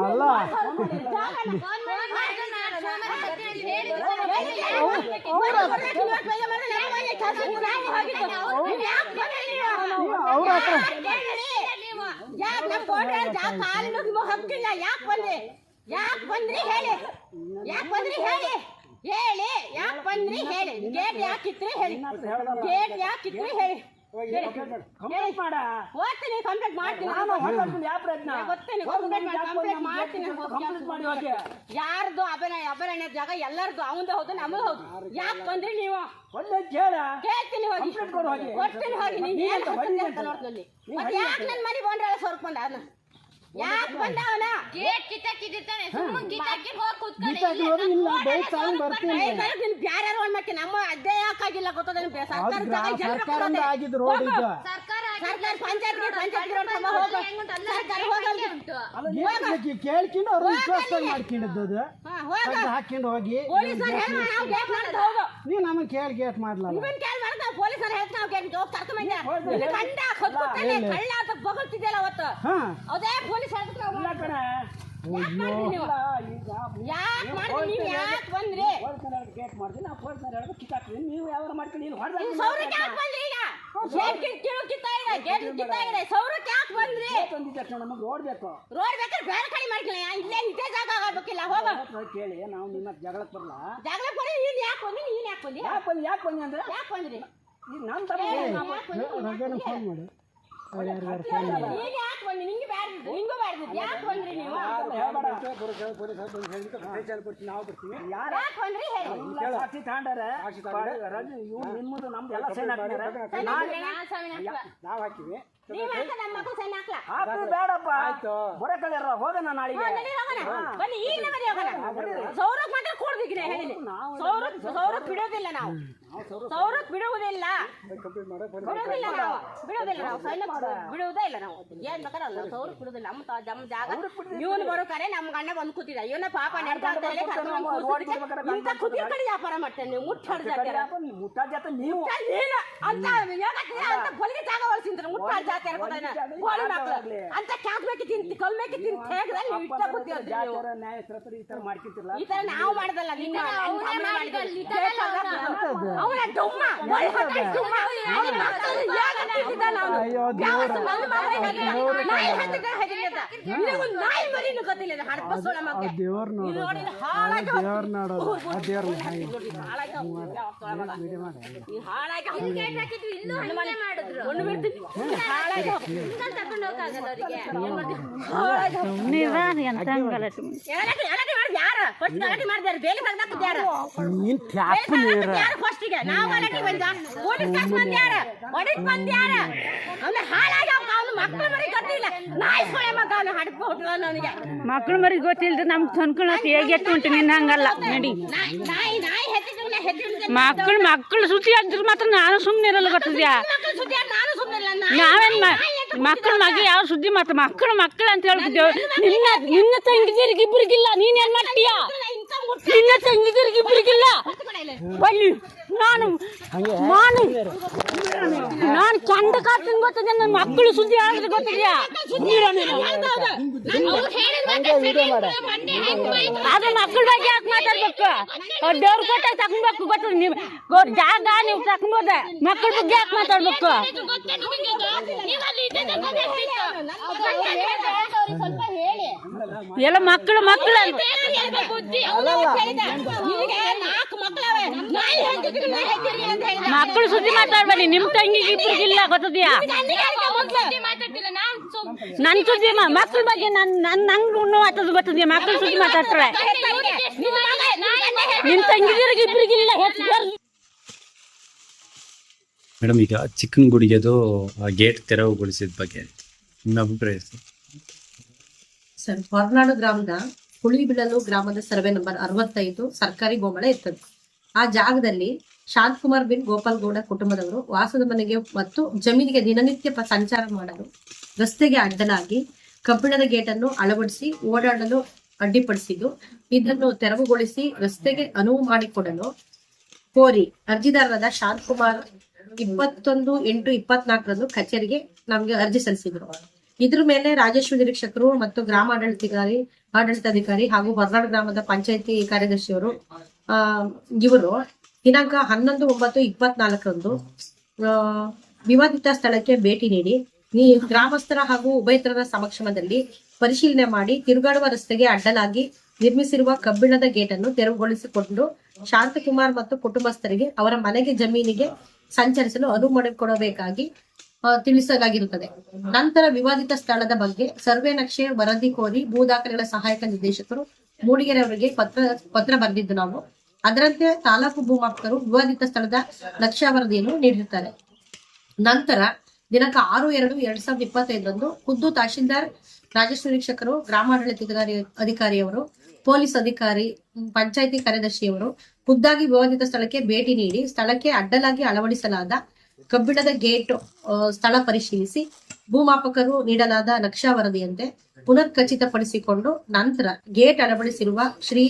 ಅಲ್ಲ ಹಕ್ಕಿಲ್ಲ ಯಾಕೆ ಬಂದ್ರಿ ಯಾಕೆ ಬಂದ್ರಿ ಹೇಳಿ ಯಾಕೆ ಬಂದ್ರಿ ಹೇಳಿ ಹೇಳಿ ಯಾಕೆ ಬಂದ್ರಿ ಹೇಳಿ ಗೇಟ್ ಯಾಕಿತ್ರಿ ಹೇಳಿ ಗೇಟ್ ಯಾಕಿತ್ರಿ ಹೇಳಿ ಕಂಪ್ಲೇಂಟ್ ಮಾಡ? ಹೋಗ್ತೀನಿ ಕಂಪ್ಲೇಂಟ್ ಮಾಡ್ತೀನಿ. ಗೊತ್ತೇನೆ ಕಂಪ್ಲೇಂಟ್ ಮಾಡ್ತೀನಿ. ಕಂಪ್ಲೇಂಟ್ ಮಾಡಿ ಹೋಗಿ. ಯಾರ್ದು ಅಭಿನಯ ಅಭಿನಯ ಜಾಗ ಎಲ್ಲರದು. ಅವಂದ ಹೌದು ನಮ್ಮದು ಹೌದು. ಯಾಕೆ ಬಂದ್ರಿ ನೀವು? ಕೇಳ್ತೀನಿ ಹೋಗಿ. ಕೊಡ್ತೀನಿ ಹೋಗಿ. ನೀನು ಏನು ಕೊಡ್ತೀನಿ ಅಂತ ನೋಡ್ತೀನಿ ಮತ್ತೆ ಯಾಕೆ ನನ್ನ ಮನೆ ಬಂದ್ರೆ ಬಂದ? ಅವನ ಯಾಕೆ ಗೇಟ್ ಕಿತ್ತಾಕಿದ್ದಾನೆ ಸುಮ್ಮನೆ ಕಿತ್ತಾಕಿ ಹೋಗಿ ನಮ್ಮ ಅದೇ ಯಾಕಾಗಿಲ್ಲ ಗೊತ್ತದ ಸರ್ಕಾರ ಸರ್ಕಾರದಿಂದ. ಸರ್ಕಾರ ಪಂಚಾಯತ್ ಪಂಚಾಯತ್ ರೋಡ್ ತಮ್ಮ ಹೋಗು. ಸರ್ಕಾರ ಹೋಗಲ್ದು. ಕೇಳ್ಕೊಂಡು ಅವ್ರು ವಿಶ್ವಾಸ ಮಾಡ್ಕೊಂಡಿದ್ದು ಹಾ, ಹೋಗು. ಹಾಕೊಂಡು ಹೋಗಿ ಪೊಲೀಸ್ ಹೇಳಿ ನಾವು ಗೇಟ್ ಮಾಡೋದು ಹೋಗು. ನೀವು ನಮಗೆ ಕೇಳಿ ಗೇಟ್ ಮಾಡ್ಲಲ್ಲ? ಪೊಲೀಸರು ಹೇಳ್ತಾ ನಾವು ಗೇಟ್ ಕರ್ಕೊಂಬಂದೆ ಇಲ್ಲಿ ಕಂಡ ಕಳ್ಳ ಅಂತ ಅವತ್ತು. ಹಾ. ಅದೇ ಪೊಲೀಸ್ ಹೇಳ್ತಾರೆ ಯಾಕ್ ಮಾಡ್ರಿ ನೀವು? ಯಾಕೆ ಮಾಡ್ತೀನಿ ನೀವು? ಯಾಕೆ ಬಂದ್ರಿ? ನೀವು ಸೌರಕ್ಕೆ ಯಾಕೆ ಬಂದ್ರಿ ಈಗ? ಗೇಟ್ ಕಿತ್ ಕೀಳು ಕಿತ್ತಾ ಇದೆ ಗೇಟ್ ಕಿತ್ತಾ ಇದೆ. ಸೌರಕ್ಕೆ ಯಾಕೆ ಬಂದ್ರಿ? ರೋಡ್ ಬೇಕಾದ್ರೆ ಬೇರೆ ಕಡೆ ಮಾಡ್ಕೊಳ್ಳಿ ಇಲ್ಲೇ ಇದೇ ಜಾಗ ಆಗಬೇಕಿಲ್ಲ ಹೋಗ. ಕೇಳಿ ನಾವು ನಿಮ್ಮ ಜಗಳಕ್ಕೆ ಬರಲ್ಲ. ಜಗಳಕ್ಕೆ ಬರೀ ನೀನ್ ಯಾಕೆ ಬಂದ್ರಿ ನೀನ್ ಯಾಕೆ ಬಂದ್ರಿ? ಯಾಕೆ ಬಂದ್ರಿ ಯಾಕೆ ಬಂದು ಅಂದ್ರೆ? ಯಾಕೆ ಬಂದ್ರಿ? ಈಗ ನಮ್ಮ ತಮ್ಮ ಫೋನ್ ಮಾಡಿ. ನೀನ್ ಯಾಕೆ ಬಂದಿ ನಿಂಗೆ ಬ್ಯಾಡ್ದಿದ್ದು ನಿಂಗೂ ಬ್ಯಾಡ್ದಿದ್ದು ಯಾಕೆ ಬಂದ್ರಿ ನೀವು ನಾವು ಬರ್ತೀವಿ ಯಾರು ಯಾಕೆ ಬಂದ್ರಿ ಹೇಳಿ ಸಾಕ್ಷಿ ತಗೊಂಡಾರೆ ರಜೆ ಇವ್ರು ನಿಮ್ಮದು ನಮ್ದು ಎಲ್ಲ ಸೈನ್ ಹಾಕಿದ್ದಾರೆ ನಾವು ಹಾಕಿವಿ ನೀವ್ ಹಾಕ ನಮ್ ಮಕ್ಕಳು ಸಣ್ಣ ಹಾಕ್ಲಾ ಹಾಕ್ರಿ ಬೇಡಪ್ಪ. ಆಯ್ತು. ಬರಕಲ್ಯಾರ ಹೋಗೋಣ ನಾಳೆಗೆ. ನಡೀರಿ ಹೋಗೋಣ. ಬನ್ನಿ ಹೋಗೋಣ. ಸೌರಕ್ ಮಾತ್ರ ಹೇಳಿ ಸೌರಕ್ ಸೌರಕ್ ಬಿಡೋದಿಲ್ಲ ನಾವು. ಸೌರಕ್ ಬಿಡುವುದಿಲ್ಲ ಬಿಡುವುದಿಲ್ಲ ನಾವು. ಬಿಡೋದಿಲ್ಲ ನಾವು. ಸಣ್ಣ ಬಿಡುವುದೇ ಇಲ್ಲ ನಾವು. ಏನ್ ಬೇಕಾದ್ರೆ ಅಲ್ಲ ಸೌರಕ್ ಬಿಡುವುದಿಲ್ಲ ನಮ್ಮ ತ- ನಮ್ಮ ಜಾಗ. ಇವನು ಬರೋಕಾರೆ ನಮ್ಮ ಗಂಡ ಬಂದು ಕೂತಿದ್ದ ಇವನ ಪಾಪ ನಡ್ತಾ ಅಂತ ಹೇಳಿ ಕರ್ಕೊಂಡ್ ಬಂದ್ ಕೂತಿದ್ದಕ್ಕೆ ಇಂಥ ಕುದಿಯ ಕಡೆ ವ್ಯಾಪಾರ ಮಾಡ್ತೇನೆ. ನೀವು ಮುಟ್ಟಾಡ್ ಜಾತಿ ಮುಟ್ಟ ಜೊತೆ ನೀವು ಇಲ್ಲ. ಅಂತ ಹೊಲಿಗೆ ಜಾಗ ಹೊಲ್ಸಿಂದ್ರ ಮುಟ್ಟಾಡ್ ಜಾತಿ ಅನ್ಕೋತಾನೆ ಕೋಳಿ ಅಂತ ಕ್ಯಾಕ್ ಬೇಕಿ ತಿಂತಿ ಕಲ್ ಬೇಕಿ ತಿಂತಿ ಹೇಗದ ನೀವು ಇಷ್ಟ ಗೊತ್ತಿಲ್ಲ ನೀವು ಈ ತರ ಈ ತರ ನಾವು ಮಾಡದಲ್ಲ ನಿಮ್ಮ ಅವನೇ ಮಾಡಿದಲ್ಲಿ ಅವನ ಡುಮ್ಮ ಒಳ್ಳೆ ಹೊಟ್ಟೆ ಡುಮ್ಮ ಅವ್ನ ಮಕ್ಕಳು ಯಾಕ್ ಅಂತ ನಾನು ಯಾವ ನನ್ನ? ನಾಯಿ ಹತ್ತಿರ ಹೇಗಿದ್ದಾನೆ? ನಿನಗೆ ಒಂದು ನಾಯಿ ಮರಿನೂ ಗೊತ್ತಿಲ್ಲ ಇದು ಹಡಪ ಸೊಳ ಮಗ. ದೇವ್ರ ನೋಡಿ ಹಾಳಾಗಿ ದೇವರ ಆ ದೇವ್ರ ಹಾಳಾಗಿ ಮಗ. ಇದು ಹಾಳಾಗಿ ಹೋಗ್ತದೆ. ಒಂದು ಬಿಡ್ತೀನಿ. ನೀನ್ ಹಡ್ಕೊ ನನಗೆ ಮಕ್ಳು ಮರಿ ಗೊತ್ತಿಲ್ದ ನಮ್ಗೆ ತಂದ್ಕೊಳತ್ ಹೇಗೆತ್ತು ಉಂಟು ನಿನ್ನ ಹಂಗಲ್ಲ. ನಡಿ. ಮಕ್ಕಳು ಮಕ್ಕಳು ಸುದ್ದಿ ಆಗಿದ್ರೆ ಮಾತ್ರ ನಾನು ಸುಮ್ಮನೆ ಇರಲ್ಲ ಗೊತ್ತಿದ್ಯಾ? ನಾವೇನ್ ಮಕ್ಕಳ ಮಗ ಯಾವ ಸುದ್ದಿ ಮಾತ್ರ ಮಕ್ಕಳು ಮಕ್ಕಳು ಅಂತ ಹೇಳ್ಬಿಟ್ಟು ನಿನ್ನ ನಿನ್ನ ತಂಗಿದಿರ್ಗಿಬ್ರಿಗಿಲ್ಲ ನೀನ್ ಏನ್ ಮಾಡ್ತೀಯ? ನಿನ್ನ ತಂಗಿದಿರಿಗೆ ಇಬ್ಬರಿಗಿಲ್ಲ ಬನ್ನಿ ನಾನು ನಾನು ನಾನು ಚಂದ ಕಾಡ್ತೀನಿ ಗೊತ್ತಿದೆ ನನ್ನ ಮಕ್ಕಳು ಸುದ್ದಿ ಆಗಿದ್ರೆ ಗೊತ್ತಿದ್ಯಾ ಆದ್ರೆ ಮಕ್ಕಳ ಬಗ್ಗೆ ಯಾಕೆ ಮಾತಾಡ್ಬೇಕು ಅವ್ರ್ ದೇವ್ರ ಕೊಟ್ಟ ತಕೊಂಡ್ಬೇಕು ಗೊತ್ತದ ನೀವು ಗೊ- ಜಾಗ ನೀವು ತಕೊಂಬೋದ ಮಕ್ಕಳ ಬಗ್ಗೆ ಯಾಕೆ ಮಾತಾಡ್ಬೇಕು ಸ್ವಲ್ಪ ಹೇಳಿ ಎಲ್ಲ ಮಕ್ಕಳು ಮಕ್ಕಳು ಅಂತ. ನಿನಗೆ ನಾಲ್ಕು ಮಕ್ಕಳವೆ. ನಾಯಿ ಹೆತ್ತಿದ್ರೆ ನಾಯಿ ಹೆತ್ತಿರಿ ಅಂತ ಹೇಳಿದ. ಮಕ್ಕಳು ಸುದ್ದಿ ಮಾತಾಡ್ಬೇಡಿ. ನಿಮ್ ತಂಗಿಗೆ ಇಬ್ಬರಿಗಿಲ್ಲ ಗೊತ್ತದ್ಯಾ? ನನ್ ಸುದ್ದಿ ಮಕ್ಕಳ ಬಗ್ಗೆ ನನ್ ನನ್ ನಂಗ್ ಮಾತಾಡೋದು ಗೊತ್ತದ್ಯಾ? ಮಕ್ಕಳು ಸುದ್ದಿ ಮಾತಾಡ್ತಾರೆ. ನಿಮ್ ತಂಗಿದಿರಿಗೆ ಇಬ್ಬರಿಗಿಲ್ಲ ಮೇಡಮ್ ಈಗ ಚಿಕ್ಕನಗುಡಿಗೆದು ಗೇಟ್ ತೆರವುಗೊಳಿಸಿದ ಬಗ್ಗೆ. ನಿಮ್ಮ ಅಭಿಪ್ರಾಯ ಸರ್ ಸರ್ ಹೊರನಾಡು ಗ್ರಾಮದ ಹುಳಿಬಿಳಲು ಗ್ರಾಮದ ಸರ್ವೆ ನಂಬರ್ ಅರವತ್ತೈದು, ಸರ್ಕಾರಿ ಗೋಮಳ ಇರ್ತದೆ ಆ ಜಾಗದಲ್ಲಿ ಶಾಂತಕುಮಾರ್ ಬಿನ್ ಗೋಪಾಲ್ ಗೌಡ ಕುಟುಂಬದವರು ವಾಸದ ಮನೆಗೆ ಮತ್ತು ಜಮೀನಿಗೆ ದಿನನಿತ್ಯ ಸಂಚಾರ ಮಾಡಲು ರಸ್ತೆಗೆ ಅಡ್ಡಲಾಗಿ ಕಬ್ಬಿಣದ ಗೇಟನ್ನು ಅಳವಡಿಸಿ ಓಡಾಡಲು ಅಡ್ಡಿಪಡಿಸಿದ್ದು, ಇದನ್ನು ತೆರವುಗೊಳಿಸಿ ರಸ್ತೆಗೆ ಅನುವು ಮಾಡಿಕೊಡಲು ಕೋರಿ ಅರ್ಜಿದಾರರಾದ ಶಾಂತಕುಮಾರ್ ಇಪ್ಪತ್ತೊಂದು ಎಂಟು ಇಪ್ಪತ್ನಾಲ್ಕರಂದು ಕಚೇರಿಗೆ ನಮಗೆ ಅರ್ಜಿ ಸಲ್ಲಿಸಿದ್ರು. ಇದ್ರ ಮೇಲೆ ರಾಜೇಶ್ವರಿ ನಿರೀಕ್ಷಕರು ಮತ್ತು ಗ್ರಾಮ ಆಡಳಿತಾಧಿಕಾರಿ ಆಡಳಿತಾಧಿಕಾರಿ ಹಾಗೂ ಹೊರನಾಡು ಗ್ರಾಮದ ಪಂಚಾಯತಿ ಕಾರ್ಯದರ್ಶಿಯವರು ಇವರು ದಿನಾಂಕ ಹನ್ನೊಂದು ಒಂಬತ್ತು ಇಪ್ಪತ್ನಾಲ್ಕರಂದು ವಿವಾದಿತ ಸ್ಥಳಕ್ಕೆ ಭೇಟಿ ನೀಡಿ ಗ್ರಾಮಸ್ಥರ ಹಾಗೂ ಉಭಯತರರ ಸಮಕ್ಷಮದಲ್ಲಿ ಪರಿಶೀಲನೆ ಮಾಡಿ ತಿರುಗಾಡುವ ರಸ್ತೆಗೆ ಅಡ್ಡಲಾಗಿ ನಿರ್ಮಿಸಿರುವ ಕಬ್ಬಿಣದ ಗೇಟ್ ಅನ್ನು ತೆರವುಗೊಳಿಸಿಕೊಂಡು ಶಾಂತಕುಮಾರ್ ಮತ್ತು ಕುಟುಂಬಸ್ಥರಿಗೆ ಅವರ ಮನೆಗೆ ಜಮೀನಿಗೆ ಸಂಚರಿಸಲು ಅನುವು ಮಾಡಿಕೊಡಬೇಕಾಗಿ ತಿಳಿಸಲಾಗಿರುತ್ತದೆ. ನಂತರ ವಿವಾದಿತ ಸ್ಥಳದ ಬಗ್ಗೆ ಸರ್ವೆ ನಕ್ಷೆ ವರದಿ ಕೋರಿ ಭೂ ದಾಖಲೆಗಳ ಸಹಾಯಕ ನಿರ್ದೇಶಕರು ಮೂಡಿಗೆರೆ ಅವರಿಗೆ ಪತ್ರ ಪತ್ರ ಬರೆದಿದ್ದು ನಾವು. ಅದರಂತೆ ತಾಲೂಕು ಭೂಮಾಪಕರು ವಿವಾದಿತ ಸ್ಥಳದ ನಕ್ಷಾ ವರದಿಯನ್ನು ನೀಡಿರುತ್ತಾರೆ. ನಂತರ ದಿನಾಂಕ ಆರು ಎರಡು ಎರಡ್ ಸಾವಿರದ ಇಪ್ಪತ್ತೈದರಂದು ಖುದ್ದು ತಹಶೀಲ್ದಾರ್ ರಾಜಸ್ವ ನಿರೀಕ್ಷಕರು, ಗ್ರಾಮಾಡಳಿತ ಅಧಿಕಾರಿಯವರು, ಪೊಲೀಸ್ ಅಧಿಕಾರಿ ಪಂಚಾಯಿತಿ ಕಾರ್ಯದರ್ಶಿಯವರು ಖುದ್ದಾಗಿ ವಿವಾದಿತ ಸ್ಥಳಕ್ಕೆ ಭೇಟಿ ನೀಡಿ ಸ್ಥಳಕ್ಕೆ ಅಡ್ಡಲಾಗಿ ಅಳವಡಿಸಲಾದ ಕಬ್ಬಿಣದ ಗೇಟ್ ಸ್ಥಳ ಪರಿಶೀಲಿಸಿ ಭೂಮಾಪಕರು ನೀಡಲಾದ ನಕ್ಷಾ ವರದಿಯಂತೆ ಪುನರ್ ಖಚಿತಪಡಿಸಿಕೊಂಡು ನಂತರ ಗೇಟ್ ಅಳವಡಿಸಿರುವ ಶ್ರೀ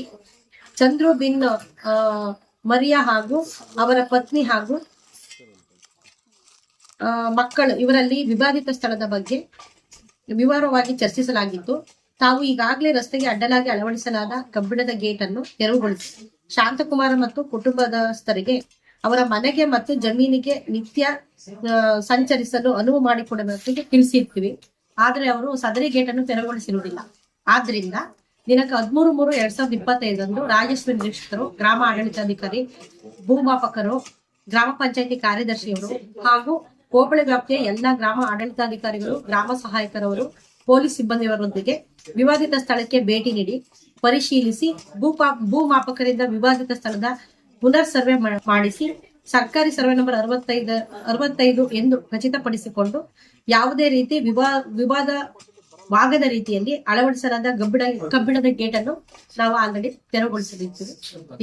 ಚಂದ್ರು ಬಿನ್ ಮರಿಯಾ ಹಾಗೂ ಅವರ ಪತ್ನಿ ಹಾಗೂ ಮಕ್ಕಳು, ಇವರಲ್ಲಿ ವಿವಾದಿತ ಸ್ಥಳದ ಬಗ್ಗೆ ವಿವರವಾಗಿ ಚರ್ಚಿಸಲಾಗಿತ್ತು. ತಾವು ಈಗಾಗಲೇ ರಸ್ತೆಗೆ ಅಡ್ಡಲಾಗಿ ಅಳವಡಿಸಲಾದ ಕಬ್ಬಿಣದ ಗೇಟ್ ಅನ್ನು ತೆರವುಗೊಳಿಸಿ, ಶಾಂತಕುಮಾರ ಮತ್ತು ಕುಟುಂಬದಸ್ಥರಿಗೆ ಅವರ ಮನೆಗೆ ಮತ್ತು ಜಮೀನಿಗೆ ನಿತ್ಯ ಸಂಚರಿಸಲು ಅನುವು ಮಾಡಿಕೊಡಬೇಕು ತಿಳಿಸಿರ್ತೀವಿ. ಆದ್ರೆ ಅವರು ಸದರಿ ಗೇಟ್ ಅನ್ನು ತೆರವುಗೊಳಿಸಿರುವುದಿಲ್ಲ. ಆದ್ರಿಂದ ದಿನಾಂಕ ಹದಿಮೂರು ಮೂರು ಎರಡ್ ಸಾವಿರದ ಇಪ್ಪತ್ತೈದರಂದು ರಾಜಸ್ವ ನಿರೀಕ್ಷಕರು, ಗ್ರಾಮ ಆಡಳಿತಾಧಿಕಾರಿ, ಭೂಮಾಪಕರು, ಗ್ರಾಮ ಪಂಚಾಯತಿ ಕಾರ್ಯದರ್ಶಿಯವರು ಹಾಗೂ ಹೋಬಳಿ ವ್ಯಾಪ್ತಿಯ ಎಲ್ಲಾ ಗ್ರಾಮ ಆಡಳಿತಾಧಿಕಾರಿಗಳು, ಗ್ರಾಮ ಸಹಾಯಕರವರು, ಪೊಲೀಸ್ ಸಿಬ್ಬಂದಿಯವರೊಂದಿಗೆ ವಿವಾದಿತ ಸ್ಥಳಕ್ಕೆ ಭೇಟಿ ನೀಡಿ ಪರಿಶೀಲಿಸಿ ಭೂಪಾ, ಭೂಮಾಪಕರಿಂದ ವಿವಾದಿತ ಸ್ಥಳದ ಪುನರ್ ಸರ್ವೆ ಮಾಡಿಸಿ ಸರ್ಕಾರಿ ಸರ್ವೆ ನಂಬರ್ ಅರವತ್ತೈದು ಅರವತ್ತೈದು ಎಂದು ಖಚಿತಪಡಿಸಿಕೊಂಡು ಯಾವುದೇ ರೀತಿ ವಿವಾದ ವಿವಾದವಾಗದ ರೀತಿಯಲ್ಲಿ ಅಳವಡಿಸಲಾದ ಕಬ್ಬಿಣ ಕಬ್ಬಿಣದ ಗೇಟ್ ಅನ್ನು ನಾವು ಆಲ್ರೆಡಿ ತೆರವುಗೊಳಿಸಲಿದ್ದೇವೆ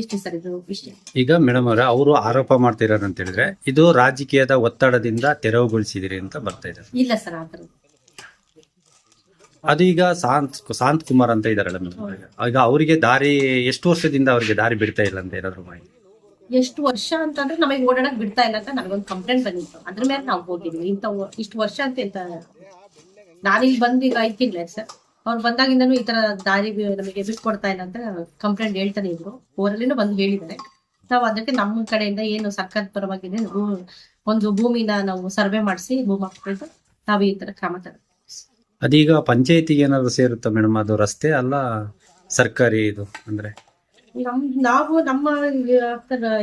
ಇಷ್ಟು ಸರ್ ಇದು ವಿಷಯ ಈಗ ಮೇಡಮ್ ಅವರ ಅವರು ಆರೋಪ ಮಾಡ್ತಿರೋದು ಅಂತ ಹೇಳಿದ್ರೆ ಇದು ರಾಜಕೀಯದ ಒತ್ತಡದಿಂದ ತೆರವುಗೊಳಿಸಿದಿರಿ ಅಂತ ಬರ್ತಾ ಇದೆ. ಇಲ್ಲ ಸರ್ ಆ ಥರ ಅದು ಈಗ ಶಾಂತ್ ಶಾಂತ್ ಕುಮಾರ್ ಅಂತ ಇದಾರಲ್ಲ ಮೇಡಮ್ ಈಗ ಅವರಿಗೆ ದಾರಿ ಎಷ್ಟು ವರ್ಷದಿಂದ ಅವರಿಗೆ ದಾರಿ ಬಿಡ್ತಾ ಇಲ್ಲ ಅಂತ ಏನಾದ್ರು ಮಾಹಿತಿ? ಎಷ್ಟು ವರ್ಷ ಅಂತಂದ್ರೆ ನಮಗೆ ಓಡಾಡಕ್ ಬಿಡ್ತಾ ಇಲ್ಲ ಅಂತ ನನಗೊಂದು ಕಂಪ್ಲೇಂಟ್ ಬಂದಿತ್ತು. ಅದ್ರ ಮೇಲೆ ನಾವು ಹೋಗಿದ್ವಿ. ಇಂಥ ಇಷ್ಟು ವರ್ಷ ಅಂತ ಎಂತ ನಾನಿಲ್ಲಿ ಬಂದು ಈಗ ತಿಂಗ್ಳೆ ಸರ್. ಅವ್ರು ಬಂದಾಗಿಂದನು ಈ ತರ ದಾರಿ ನಮಗೆ ಬಿಟ್ಕೊಡ್ತಾ ಇಲ್ಲ ಅಂತ ಕಂಪ್ಲೇಂಟ್ ಹೇಳ್ತಾನೆ ಇದ್ರು. ಊರಲ್ಲಿನೂ ಬಂದು ಹೇಳಿದ್ದಾರೆ. ನಾವು ಅದಕ್ಕೆ ನಮ್ಮ ಕಡೆಯಿಂದ ಏನು ಸರ್ಕಾರದ ಪರವಾಗಿದೆ ಒಂದು ಭೂಮಿನ ನಾವು ಸರ್ವೆ ಮಾಡಿಸಿ ಭೂಮಾಪಕರಿಂದ ನಾವು ಈ ತರ ಕ್ರಮ ತರ ಅದೀಗ ಪಂಚಾಯತಿಗೆ ಏನಾದ್ರು ಸೇರುತ್ತಾ ಮೇಡಮ್? ಅದು ರಸ್ತೆ ಅಲ್ಲ ಸರ್ಕಾರಿ ಇದು ಅಂದ್ರೆ? ನಮ್ ನಾವು ನಮ್ಮ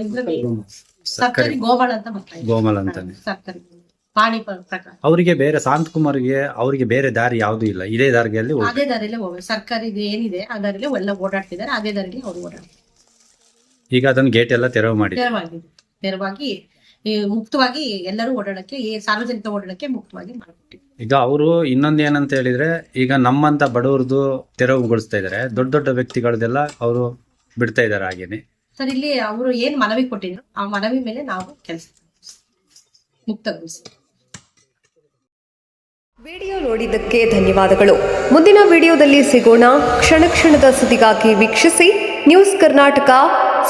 ಇದ್ರಲ್ಲಿ ಸರ್ಕಾರಿ ಗೋಮಾಳ ಅಂತ ಬರ್ತಾ ಇದೆ. ಗೋಮಲ್ ಅಂತಾನೆ. ಸರ್ಕಾರಿ ಪಾಣಿ ಪ್ರ- ಪ್ರಕಾರ. ಅವರಿಗೆ ಬೇರೆ ಶಾಂತ್ ಕುಮಾರ್ಗೆ ಅವರಿಗೆ ಬೇರೆ ದಾರಿ ಯಾವ್ದು ಇಲ್ಲ. ಇದೇ ದಾರಿಯಲ್ಲಿ. ಅದೇ ದಾರಿಯಲ್ಲಿ ಹೋಗ್ಬೇಕು. ಸರ್ಕಾರಿ ಇದು ಏನಿದೆ ಆ ದಾರಿಯಲ್ಲಿ ಎಲ್ಲ ಓಡಾಡ್ತಿದ್ದಾರೆ. ಅದೇ ದಾರಿಯಲ್ಲಿ ಅವ್ರು ಓಡಾಡ್ತಾರೆ. ಈಗ ಅದನ್ನ ಗೇಟ್ ಎಲ್ಲ ತೆರವು ಮಾಡಿ ತೆರವಾಗಿ ತೆರವಾಗಿ ಈ ಮುಕ್ತವಾಗಿ ಎಲ್ಲರೂ ಓಡಾಡಕ್ಕೆ ಈ ಸಾರ್ವಜನಿಕ ಓಡಾಡಕ್ಕೆ ಮುಕ್ತವಾಗಿ ಮಾಡ್ಬಿಟ್ಟಿವಿ ಈಗ ಅವರು ಇನ್ನೊಂದ್ ಏನಂತ ಹೇಳಿದ್ರೆ ಈಗ ನಮ್ಮಂತ ಬಡವರದು ತೆರವುಗೊಳಿಸ್ತಾ ಇದಾರೆ ದೊಡ್ಡ ದೊಡ್ಡ ವ್ಯಕ್ತಿಗಳದೆಲ್ಲ ಅವರು ಬಿಡ್ತಾ ಇದಾರೆ ಹಾಗೇನೆ. ಸರ್ ಇಲ್ಲಿ ಅವರು ಏನ್ ಮನವಿ ಕೊಟ್ಟಿದ್ರು ಆ ಮನವಿ ಮೇಲೆ ನಾವು ಕೆಲಸ ಮುಕ್ತಗೊಳಿಸಿ. ವಿಡಿಯೋ ನೋಡಿದ್ದಕ್ಕೆ ಧನ್ಯವಾದಗಳು. ಮುಂದಿನ ವಿಡಿಯೋದಲ್ಲಿ ಸಿಗೋಣ. ಕ್ಷಣ ಕ್ಷಣದ ಸುದ್ದಿಗಾಗಿ ವೀಕ್ಷಿಸಿ ನ್ಯೂಸ್ ಕರ್ನಾಟಕ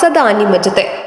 ಸದಾ ನಿಮ್ಮ ಜೊತೆ.